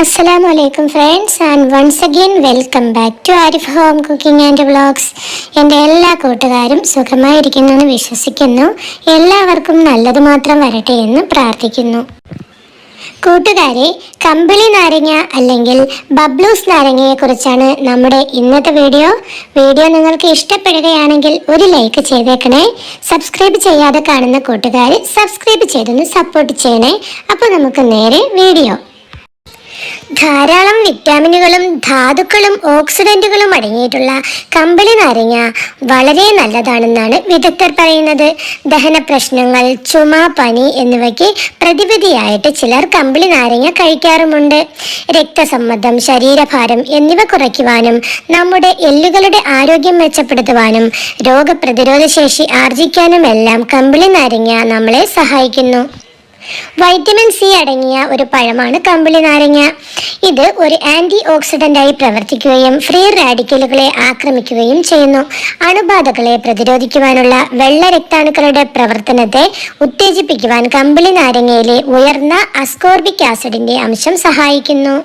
അസ്സലാമു അലൈക്കും friends and once again welcome back to Arif home cooking and vlogs എന്റെ എല്ലാ കൂട്ടുകാരും സുഖമായിരിക്കുന്നെന്ന് വിശ്വസിക്കുന്നു. എല്ലാവർക്കും നല്ലത് മാത്രം വരട്ടെ എന്ന് പ്രാർത്ഥിക്കുന്നു. കൂട്ടുകാരെ കമ്പിളി നാരങ്ങ അല്ലെങ്കിൽ ബബ്ലൂസ് നാരങ്ങയെക്കുറിച്ചാണ് നമ്മുടെ ഇന്നത്തെ വീഡിയോ. വീഡിയോ നിങ്ങൾക്ക് ഇഷ്ടപ്പെടുകയാണെങ്കിൽ ഒരു ലൈക്ക് ചെയ്തേക്കണേ. സബ്സ്ക്രൈബ് ചെയ്യാതെ കാണുന്ന കൂട്ടുകാർ സബ്സ്ക്രൈബ് ചെയ്തൊന്ന് സപ്പോർട്ട് ചെയ്യണേ. അപ്പോൾ നമുക്ക് നേരെ വീഡിയോ ധാരാളം വിറ്റാമിനുകളും ധാതുക്കളും ഓക്സിഡന്റുകളും അടങ്ങിയിട്ടുള്ള കമ്പിളി നാരങ്ങ വളരെ നല്ലതാണെന്നാണ് വിദഗ്ധർ പറയുന്നത്. ദഹന പ്രശ്നങ്ങൾ ചുമ പനി എന്നിവയ്ക്ക് പ്രതിവിധിയായിട്ട് ചിലർ കമ്പിളി നാരങ്ങ കഴിക്കാറുമുണ്ട്. രക്തസമ്മർദ്ദം ശരീരഭാരം എന്നിവ കുറയ്ക്കുവാനും നമ്മുടെ എല്ലുകളുടെ ആരോഗ്യം മെച്ചപ്പെടുത്തുവാനും രോഗപ്രതിരോധ ശേഷി ആർജിക്കാനുമെല്ലാം കമ്പിളി നാരങ്ങ നമ്മളെ സഹായിക്കുന്നു. വൈറ്റമിൻ സി അടങ്ങിയ ഒരു പഴമാണ് കമ്പിളി നാരങ്ങ. ഇത് ഒരു ആന്റി ഓക്സിഡന്റായി പ്രവർത്തിക്കുകയും ഫ്രീ റാഡിക്കലുകളെ ആക്രമിക്കുകയും ചെയ്യുന്നു. അണുബാധകളെ പ്രതിരോധിക്കുവാനുള്ള വെള്ള രക്താണുക്കളുടെ പ്രവർത്തനത്തെ ഉത്തേജിപ്പിക്കുവാൻ കമ്പിളി നാരങ്ങയിലെ ഉയർന്ന അസ്കോർബിക് ആസിഡിന്റെ അംശം സഹായിക്കുന്നു.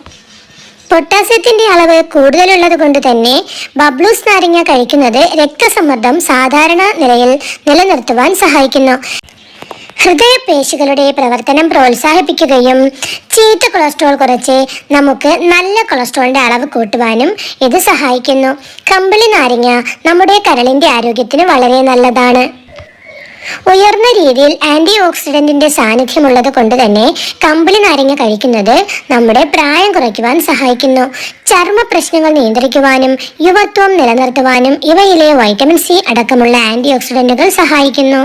പൊട്ടാസ്യത്തിന്റെ അളവ് കൂടുതലുള്ളത് കൊണ്ട് തന്നെ ബബ്ലൂസ് നാരങ്ങ കഴിക്കുന്നത് രക്തസമ്മർദ്ദം സാധാരണ നിലയിൽ നിലനിർത്തുവാൻ സഹായിക്കുന്നു. ഹൃദയപേശികളുടെ പ്രവർത്തനം പ്രോത്സാഹിപ്പിക്കുകയും ചീത്ത കൊളസ്ട്രോൾ കുറച്ച് നമുക്ക് നല്ല കൊളസ്ട്രോളിന്റെ അളവ് കൂട്ടുവാനും ഇത് സഹായിക്കുന്നു. കമ്പിളി നാരങ്ങ നമ്മുടെ കരളിന്റെ ആരോഗ്യത്തിന് വളരെ നല്ലതാണ്. ഉയർന്ന രീതിയിൽ ആന്റി ഓക്സിഡന്റിന്റെ സാന്നിധ്യമുള്ളത് കൊണ്ട് തന്നെ കമ്പിളി നാരങ്ങ കഴിക്കുന്നത് നമ്മുടെ പ്രായം കുറയ്ക്കുവാൻ സഹായിക്കുന്നു. ചർമ്മ പ്രശ്നങ്ങൾ നിയന്ത്രിക്കുവാനും യുവത്വം നിലനിർത്തുവാനും ഇവയിലെ വൈറ്റമിൻ സി അടക്കമുള്ള ആന്റി ഓക്സിഡന്റുകൾ സഹായിക്കുന്നു.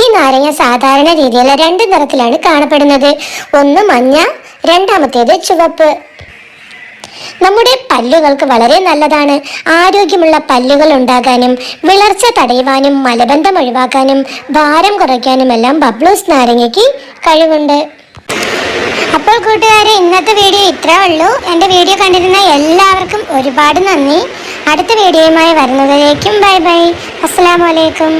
ഈ നാരങ്ങ സാധാരണ രീതിയിൽ രണ്ട് നിറത്തിലാണ് കാണപ്പെടുന്നത്. ഒന്ന് മഞ്ഞ രണ്ടാമത്തേത് ചുവപ്പ്. നമ്മുടെ പല്ലുകൾക്ക് വളരെ നല്ലതാണ്. ആരോഗ്യമുള്ള പല്ലുകൾ ഉണ്ടാകാനും വിളർച്ച തടയുവാനും മലബന്ധം ഒഴിവാക്കാനും ഭാരം കുറയ്ക്കാനും എല്ലാം ബബ്ലൂസ് നാരങ്ങയ്ക്ക് കഴിവുണ്ട്. അപ്പോൾ കൂട്ടുകാരെ ഇന്നത്തെ വീഡിയോ ഇത്രേ ഉള്ളൂ. എന്റെ വീഡിയോ കണ്ടിരുന്ന എല്ലാവർക്കും ഒരുപാട് നന്ദി. അടുത്ത വീഡിയോയുമായി വരുന്നതിലേക്കും ബൈ ബൈ. അസ്സാം വലൈക്കും